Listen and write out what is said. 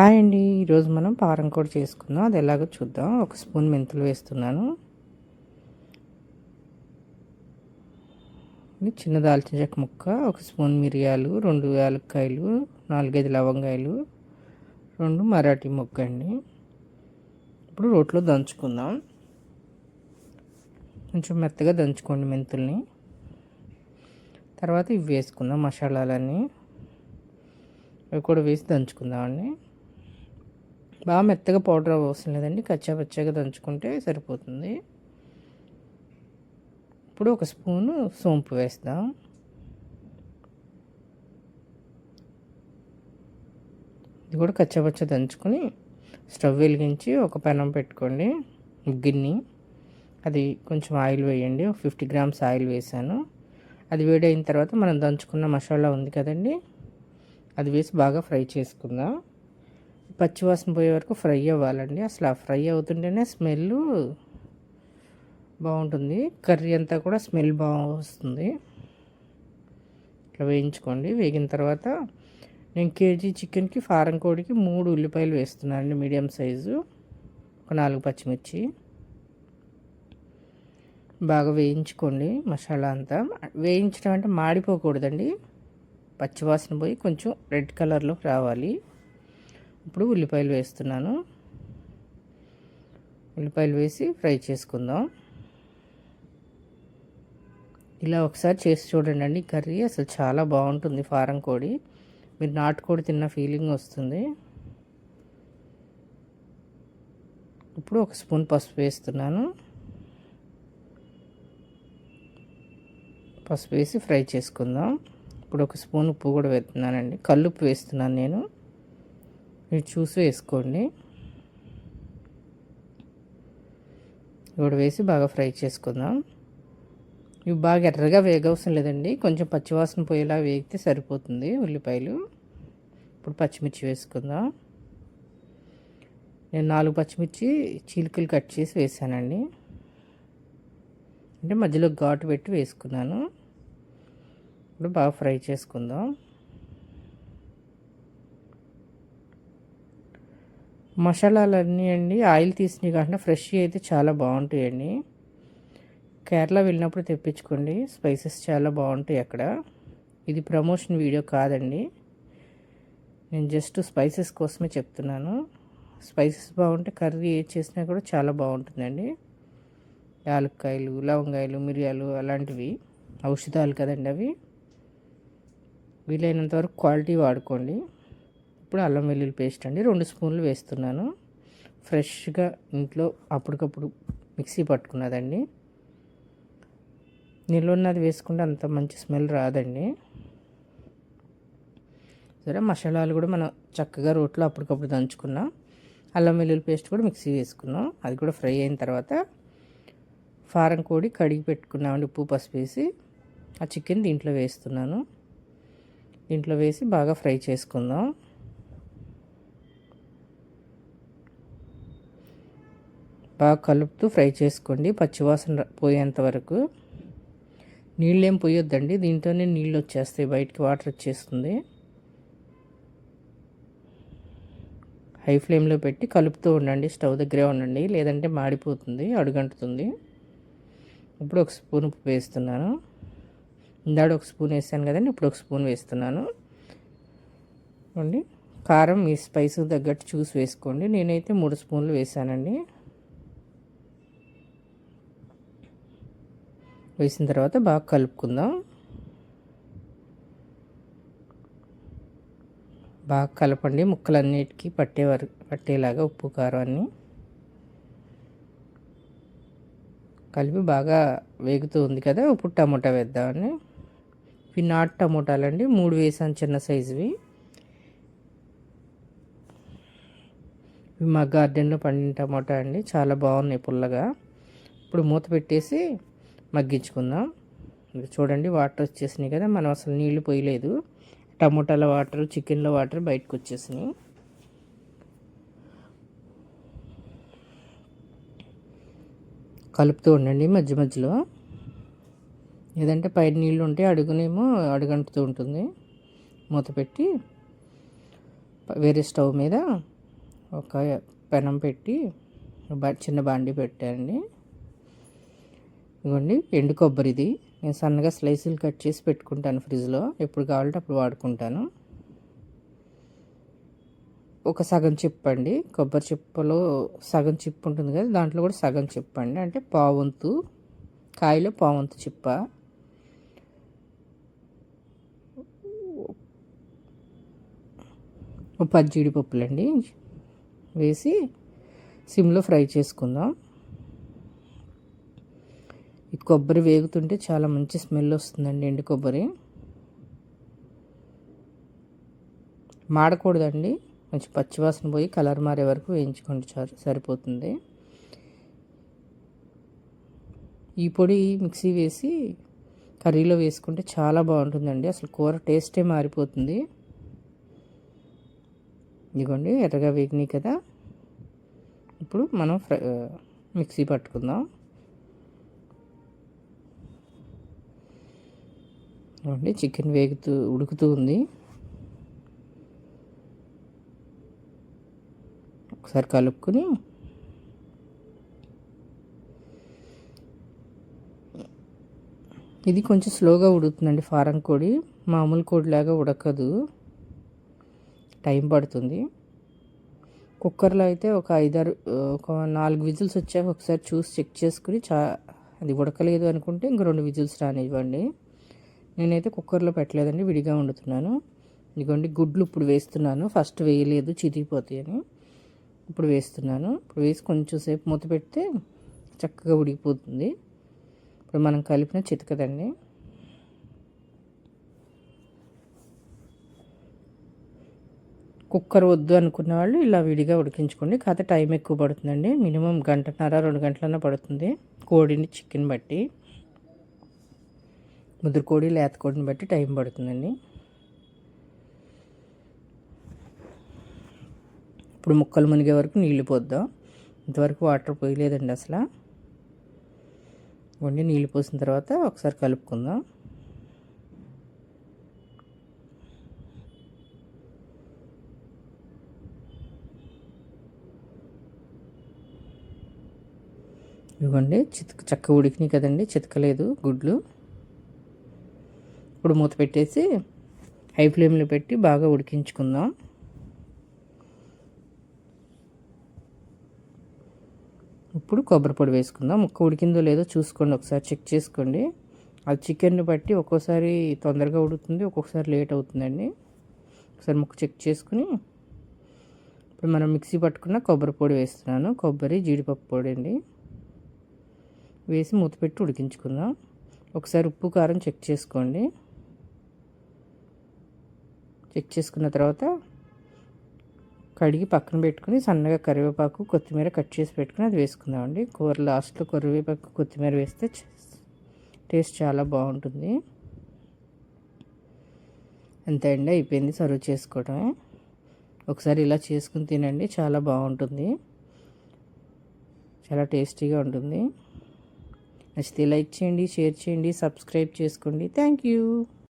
Hi అండి. ఈరోజు మనం పారం కూడా చేసుకుందాం. అది ఎలాగో చూద్దాం. ఒక స్పూన్ మెంతులు వేస్తున్నాను. చిన్న దాల్చిన చెక్క ముక్క ఒక స్పూన్ మిరియాలు రెండు యాలక్కాయలు నాలుగైదు లవంగాయలు రెండు మరాఠీ ముక్క అండి. ఇప్పుడు రోట్లో దంచుకుందాం. కొంచెం మెత్తగా దంచుకోండి మెంతుల్ని. తర్వాత ఇవి వేసుకుందాం మసాలాలన్నీ. అవి కూడా వేసి దంచుకుందామండి. బాగా మెత్తగా పౌడర్ అవసరం లేదండి. కచ్చా పచ్చగా దంచుకుంటే సరిపోతుంది. ఇప్పుడు ఒక స్పూను సోంపు వేస్తాం. ఇది కూడా కచ్చాపచ్చ దంచుకొని స్టవ్ వెలిగించి ఒక పెనం పెట్టుకోండి. గిన్నె అది కొంచెం ఆయిల్ వేయండి. ఒక ఫిఫ్టీ గ్రామ్స్ ఆయిల్ వేసాను. అది వేడైన తర్వాత మనం దంచుకున్న మసాలా ఉంది కదండి. అది వేసి బాగా ఫ్రై చేసుకుందాం. పచ్చివాసన పోయే వరకు ఫ్రై అవ్వాలండి. అసలు ఆ ఫ్రై అవుతుంటేనే స్మెల్ బాగుంటుంది. కర్రీ అంతా కూడా స్మెల్ బాగా వస్తుంది ఇట్లా వేయించుకోండి. వేగిన తర్వాత నేను కేజీ చికెన్కి ఫారం కోడికి మూడు ఉల్లిపాయలు వేస్తున్నానండి మీడియం సైజు. ఒక నాలుగు పచ్చిమిర్చి. బాగా వేయించుకోండి మసాలా అంతా. వేయించడం అంటే మాడిపోకూడదండి. పచ్చివాసన పోయి కొంచెం రెడ్ కలర్లోకి రావాలి. ఇప్పుడు ఉల్లిపాయలు వేస్తున్నాను. ఉల్లిపాయలు వేసి ఫ్రై చేసుకుందాం. ఇలా ఒకసారి చేసి చూడండి అండి కర్రీ అసలు చాలా బాగుంటుంది ఫారం కోడి. మీరు నాటుకోడి తిన్న ఫీలింగ్ వస్తుంది. ఇప్పుడు ఒక స్పూన్ పసుపు వేస్తున్నాను. పసుపు వేసి ఫ్రై చేసుకుందాం. ఇప్పుడు ఒక స్పూన్ ఉప్పు కూడా వేస్తున్నానండి. కల్లుప్పు వేస్తున్నాను నేను. మీరు చూసి వేసుకోండి. కూడా వేసి బాగా ఫ్రై చేసుకుందాం. ఇవి బాగా ఎర్రగా వేగవసరం లేదండి. కొంచెం పచ్చివాసన పోయేలా వేగితే సరిపోతుంది ఉల్లిపాయలు. ఇప్పుడు పచ్చిమిర్చి వేసుకుందాం. నేను నాలుగు పచ్చిమిర్చి చీలికలు కట్ చేసి వేసానండి. అంటే మధ్యలో ఘాటు పెట్టి వేసుకున్నాను. ఇప్పుడు బాగా ఫ్రై చేసుకుందాం. మసాలాలన్నీ అండి ఆయిల్ తీసినవి కాకుండా ఫ్రెష్ అయితే చాలా బాగుంటాయండి. కేరళ వెళ్ళినప్పుడు తెప్పించుకోండి స్పైసెస్ చాలా బాగుంటాయి అక్కడ. ఇది ప్రమోషన్ వీడియో కాదండి. నేను జస్ట్ స్పైసెస్ కోసమే చెప్తున్నాను. స్పైసెస్ బాగుంటే కర్రీ ఏ చేసినా కూడా చాలా బాగుంటుందండి. యాలక్కాయలు లవంగాయలు మిరియాలు అలాంటివి. ఔషధాలు కదండి అవి. వీలైనంత వరకు క్వాలిటీ వాడుకోండి. ఇప్పుడు అల్లం వెల్లుల్లి పేస్ట్ అండి. రెండు స్పూన్లు వేస్తున్నాను. ఫ్రెష్గా ఇంట్లో అప్పటికప్పుడు మిక్సీ పట్టుకున్నదండి. ఉన్నది వేసుకుంటే అంత మంచి స్మెల్ రాదండి. సరే మసాలాలు కూడా మనం చక్కగా రోట్లో అప్పటికప్పుడు దంచుకున్నాం. అల్లం వెల్లుల్లి పేస్ట్ కూడా మిక్సీ వేసుకున్నాం. అది కూడా ఫ్రై అయిన తర్వాత ఫారం కోడి కడిగి పెట్టుకున్నామండి. ఉప్పు పసుపు వేసి ఆ చికెన్ దీంట్లో వేస్తున్నాను. దీంట్లో వేసి బాగా ఫ్రై చేసుకుందాం. బాగా కలుపుతూ ఫ్రై చేసుకోండి పచ్చివాసన పోయేంత వరకు. నీళ్ళు ఏం పోయొద్దండి దీంట్లోనే నీళ్ళు వచ్చేస్తాయి బయటికి వాటర్ వచ్చేస్తుంది. హై ఫ్లేమ్లో పెట్టి కలుపుతూ ఉండండి స్టవ్ దగ్గరే ఉండండి లేదంటే మాడిపోతుంది అడుగంటుతుంది. ఇప్పుడు ఒక స్పూన్ ఉప్పు వేస్తున్నాను. ఇందాడు ఒక స్పూన్ వేసాను కదండి ఇప్పుడు ఒక స్పూన్ వేస్తున్నాను. అండి కారం మీ స్పైస్కి తగ్గట్టు చూసి వేసుకోండి. నేనైతే మూడు స్పూన్లు వేసానండి. వేసిన తర్వాత బాగా కలుపుకుందాం. బాగా కలపండి. ముక్కలన్నిటికీ పట్టేవారు పట్టేలాగా ఉప్పు కారం అన్నీ కలిపి బాగా వేగుతూ ఉంది కదా ఇప్పుడు టమోటా వేద్దామని. ఇవి నాటు టమోటాలండి. మూడు వేసాను చిన్న సైజువి. ఇవి మా గార్డెన్లో పండిన టమోటా అండి. చాలా బాగున్నాయి పుల్లగా. ఇప్పుడు మూత పెట్టేసి మగ్గించుకుందాం. చూడండి వాటర్ వచ్చేసినాయి కదా మనం అసలు నీళ్ళు పోయలేదు. టమోటాల వాటర్ చికెన్లో వాటర్ బయటకు వచ్చేసినాయి. కలుపుతూ ఉండండి మధ్య మధ్యలో. ఏదంటే పైన నీళ్ళు ఉంటే అడుగునేమో అడుగంటుతూ ఉంటుంది. మూత పెట్టి వేరే స్టవ్ మీద ఒక పెనం పెట్టి చిన్న బాండి పెట్టండి. ఇవ్వండి ఎండు కొబ్బరిది నేను సన్నగా స్లైసులు కట్ చేసి పెట్టుకుంటాను ఫ్రిడ్జ్లో. ఎప్పుడు కావాలంటే అప్పుడు వాడుకుంటాను. ఒక సగం చిప్పండి కొబ్బరి చిప్పలో సగం చిప్పు ఉంటుంది కదా దాంట్లో కూడా సగం చిప్పండి అంటే పావంతు కాయలో పావంతు చిప్ప. పది జీడిపప్పులండి. వేసి సిమ్లో ఫ్రై చేసుకుందాం. కొబ్బరి వేగుతుంటే చాలా మంచి స్మెల్ వస్తుందండి ఎండు కొబ్బరి. మాడకూడదండి. కొంచెం పచ్చివాసన పోయి కలర్ మారే వరకు వేయించుకోండి సరిపోతుంది. ఈ పొడి మిక్సీ వేసి కర్రీలో వేసుకుంటే చాలా బాగుంటుందండి. అసలు కూర టేస్టే మారిపోతుంది. ఇదిగోండి ఎర్రగా వేగినాయి కదా. ఇప్పుడు మనం ఫ్ర మిక్సీ పట్టుకుందాం. అండి చికెన్ వేగుతూ ఉడుకుతూ ఉంది. ఒకసారి కలుపుకొని ఇది కొంచెం స్లోగా ఉడుకుతుందండి ఫారం కోడి. మామూలు కోడిలాగా ఉడకదు. టైం పడుతుంది. కుక్కర్లో అయితే ఒక ఐదారు ఒక నాలుగు విజిల్స్ వచ్చాక ఒకసారి చూసి చెక్ చేసుకుని చా అది ఉడకలేదు అనుకుంటే ఇంక రెండు విజిల్స్ రానివ్వండి. నేనైతే కుక్కర్లో పెట్టలేదండి విడిగా వండుతున్నాను. ఇదిగోండి గుడ్లు ఇప్పుడు వేస్తున్నాను. ఫస్ట్ వేయలేదు చిరిగిపోతాయని అని ఇప్పుడు వేస్తున్నాను. ఇప్పుడు వేసి కొంచెం సేపు మూత పెడితే చక్కగా ఉడికిపోతుంది. ఇప్పుడు మనం కలిపిన చితకదండి. కుక్కర్ వద్దు అనుకున్న వాళ్ళు ఇలా విడిగా ఉడికించుకోండి. కాకపోతే టైం ఎక్కువ పడుతుందండి. మినిమం గంటన్నర రెండు గంటలన్నా పడుతుంది కోడిని చికెన్ బట్టి. ముదురుకోడి లేతకోడిని లేత కోడిని బట్టి టైం పడుతుందండి. ఇప్పుడు ముక్కలు మునిగే వరకు నీళ్ళు పోద్దాం. ఇంతవరకు వాటర్ పోయలేదండి అసలు. వండి నీళ్ళు పోసిన తర్వాత ఒకసారి కలుపుకుందాం. ఇవ్వండి చితక చక్క ఉడికినాయి కదండి చితకలేదు గుడ్లు. ఇప్పుడు మూత పెట్టేసి హై ఫ్లేమ్లో పెట్టి బాగా ఉడికించుకుందాం. ఇప్పుడు కొబ్బరి పొడి వేసుకుందాం. ముక్క ఉడికిందో లేదో చూసుకోండి. ఒకసారి చెక్ చేసుకోండి. అది చికెన్ని బట్టి ఒక్కోసారి తొందరగా ఉడుకుతుంది ఒక్కొక్కసారి లేట్ అవుతుందండి. ఒకసారి ముక్క చెక్ చేసుకుని ఇప్పుడు మనం మిక్సీ పట్టుకున్న కొబ్బరి పొడి వేస్తున్నాను. కొబ్బరి జీడిపప్పు పొడి అండి. వేసి మూత పెట్టి ఉడికించుకుందాం. ఒకసారి ఉప్పు కారం చెక్ చేసుకోండి. చెక్ చేసుకున్న తర్వాత కడిగి పక్కన పెట్టుకుని సన్నగా కరివేపాకు కొత్తిమీర కట్ చేసి పెట్టుకుని అది వేసుకుందామండి. కూర లాస్ట్లో కరివేపాకు కొత్తిమీర వేస్తే టేస్ట్ చాలా బాగుంటుంది. అంతే అండి అయిపోయింది సర్వ్ చేసుకోవటమే. ఒకసారి ఇలా చేసుకుని తినండి చాలా బాగుంటుంది. చాలా టేస్టీగా ఉంటుంది. నచ్చితే లైక్ చేయండి షేర్ చేయండి సబ్స్క్రైబ్ చేసుకోండి. Thank you.